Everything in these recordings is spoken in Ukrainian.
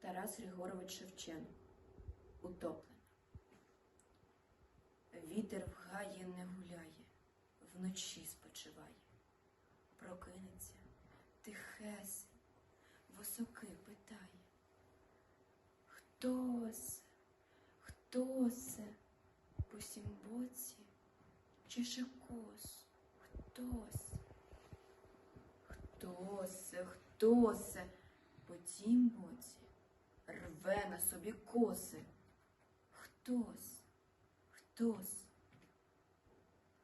Тарас Григорович Шевченко. Утоплена. Вітер в гаї не гуляє, вночі спочиває. Прокинеться тихесень, високи питає. Хто се? Хто се? По сім боці чеше кос? Хто се? Хто се? Хто се? По тім боці рве на собі коси. Хтось, хтось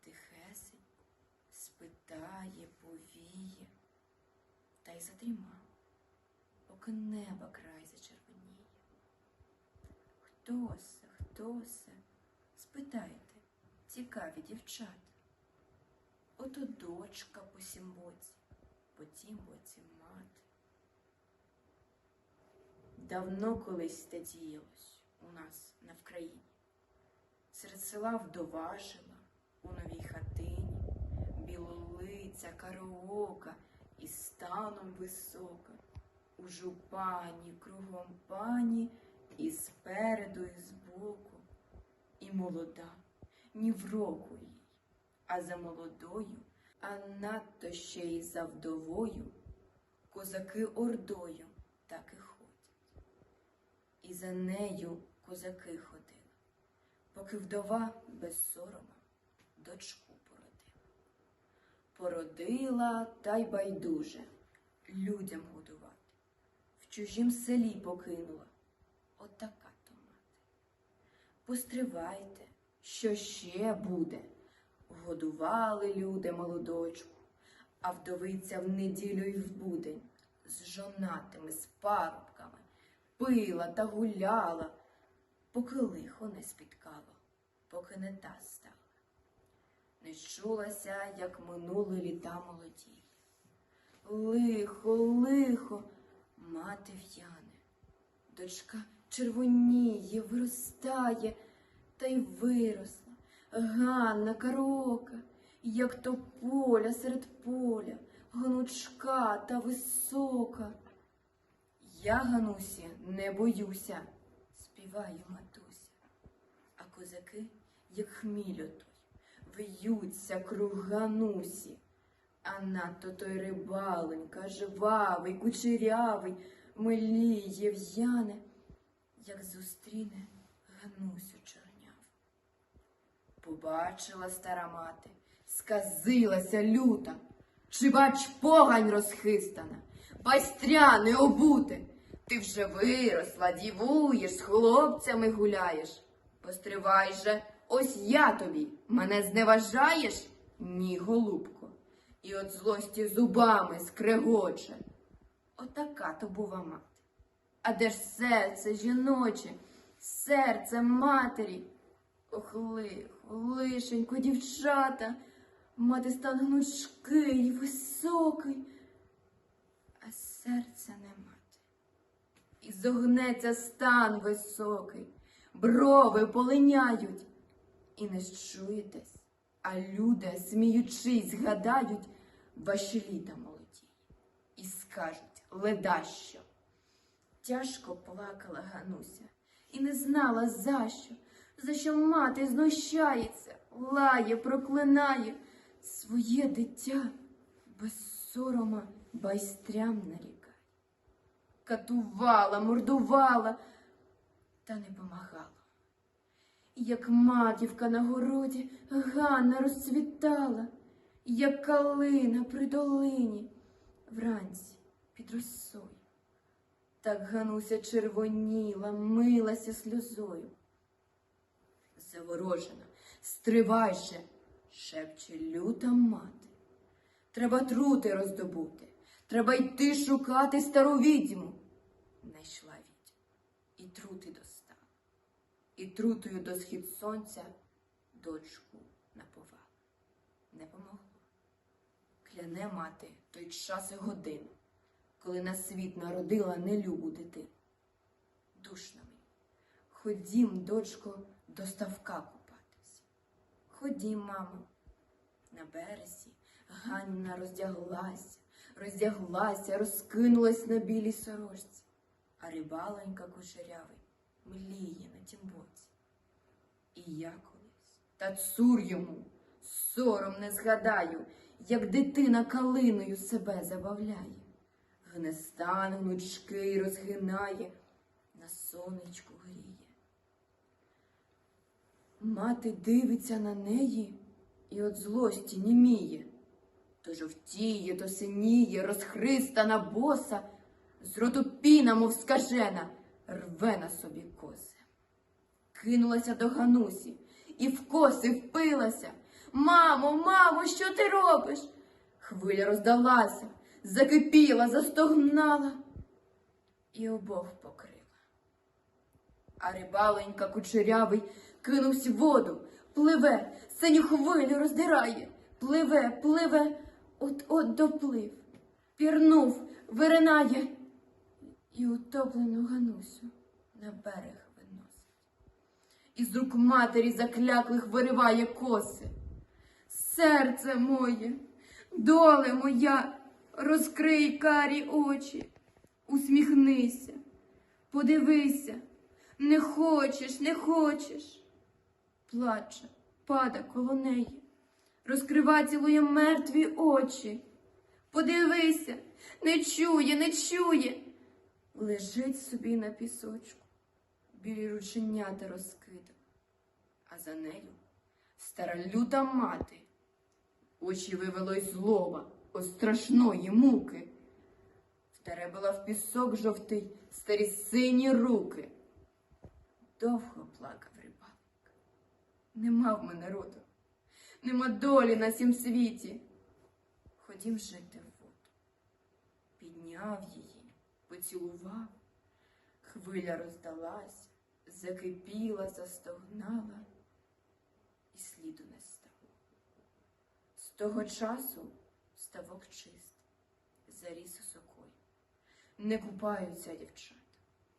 тихесенько спитає, повіє, та й задрімав, поки неба край зачервоніє. Хтось, хтось, спитайте, цікаві дівчата. Ото дочка по сім боці, по тім боці мати. Давно колись те діялось у нас на Вкраїні. Серед села вдова жила, у новій хатині, білолиця, караока і станом висока, у жупані, кругом пані, і спереду, і збоку, і молода, ні в року їй, а за молодою, а надто ще й за вдовою, козаки ордою так і ходять. І за нею козаки ходили, поки вдова без сорома дочку породила. Породила та й байдуже людям годувати. В чужім селі покинула. Отака то мати. Постривайте, що ще буде. Годували люди молодочку, а вдовиця в неділю й в будень з жонатими, з парубками пила та гуляла, поки лихо не спіткало, поки не та стала. Не чулася, як минули літа молоді. Лихо, лихо, мати в'яне, дочка червоніє, виростає, та й виросла. Ганна карока, як то поля серед поля, гнучка та висока. Я, Ганусі, не боюся, співаю матуся. А козаки, як хміль отой, в'ються круг Ганусі. А надто той рибаленька, жвавий, кучерявий, миліє в'яне, як зустріне Ганусю чорняв. Побачила стара мати, сказилася люта, чи бач погань розхистана, байстря не обуте. Ти вже виросла, дівуєш, з хлопцями гуляєш. Постривай же, ось я тобі, мене зневажаєш? Ні, голубко. І от злості зубами скрегоче. Отака то бува мати. А де ж серце жіноче, серце матері? Ох, лихо, лишенько, дівчата, мати стан гнучкий, високий, серця не мати. І зогнеться стан високий, брови полиняють, і не щуєтесь, а люди, сміючись, згадають ваші літа молоді, і скажуть ледащо. Тяжко плакала Гануся і не знала за що, за що мати знущається, лає, проклинає своє дитя без сорома байстрям нарікає. Катувала, мордувала, та не помагала. Як маківка на городі Ганна розцвітала, як калина при долині вранці під росою. Так Гануся червоніла, милася сльозою. Заворожена, стривай же, шепче люта мати. Треба трути роздобути, треба йти шукати стару відьму. Найшла відьма, і трути достала, і трутою до схід сонця дочку наповала. Не помогло. Кляне мати той час і годину, коли на світ народила нелюбу дитину. Душно мені. Ходім, дочко, до ставка купатись. Ходім, мамо. На березі Ганна роздяглася, роздяглася, розкинулась на білій сорочці. А рибаленька кучерявий мліє на тім боці. І я колись, та цур йому, сором не згадаю, як дитина калиною себе забавляє, гне стан гнучки розгинає, на сонечку гріє. Мати дивиться на неї і от злості німіє. То жовтіє, то синіє, розхристана боса, з роту піна, мов скажена, рве на собі коси. Кинулася до Ганусі і в коси впилася. Мамо, мамо, що ти робиш? Хвиля роздалася, закипіла, застогнала і обох покрила. А рибаленька кучерявий кинувся в воду, пливе, синю хвилю роздирає, пливе, пливе, от-от доплив, пірнув, виринає і утоплену Ганусю на берег виносить. Із рук матері закляклих вириває коси. Серце моє, доле моя, розкрий карі очі, усміхнися, подивися, не хочеш, не хочеш. Плаче, пада коло неї, розкрива цілує мертві очі. Подивися, не чує, не чує. Лежить собі на пісочку, білі рученята розкида, а за нею стара люта мати. Очі вивело й злоба, о страшної муки. Втеребила в пісок жовтий старі сині руки. Довго плакав рибалик. Нема в мене роду, нема долі на сім світі. Ходім жити в воду. Підняв її, поцілував, хвиля роздалась, закипіла, застогнала, і сліду не стало. З того часу ставок чист, заріс осокою. Не купаються дівчата,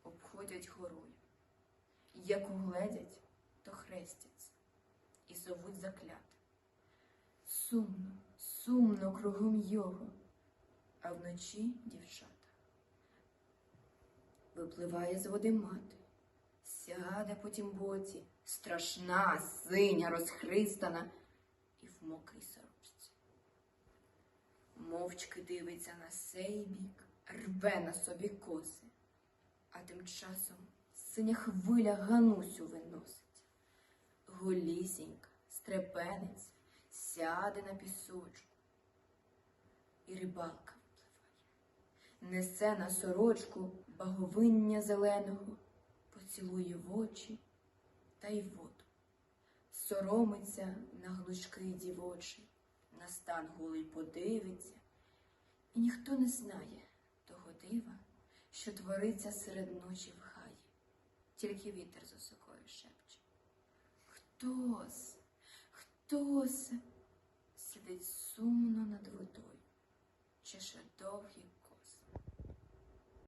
обходять горою. Як угледять, то хрестяться і зовуть закляти. Сумно, сумно кругом його, а вночі дівчата. Випливає з води мати, сяде по тім боці, страшна, синя, розхристана і в мокрій сорочці. Мовчки дивиться на сей бік, рве на собі коси, а тим часом синя хвиля Ганусю виносить. Голісінька, стрепенець, сяде на пісочку, і рибалка. Несе на сорочку баговиння зеленого, поцілує в очі та й воду. Соромиться на глушки дівочі, на стан голий подивиться, і ніхто не знає того дива, що твориться серед ночі в хаї, тільки вітер з осокою шепче. Хтось, хтось сидить сумно над водою, чеше довгі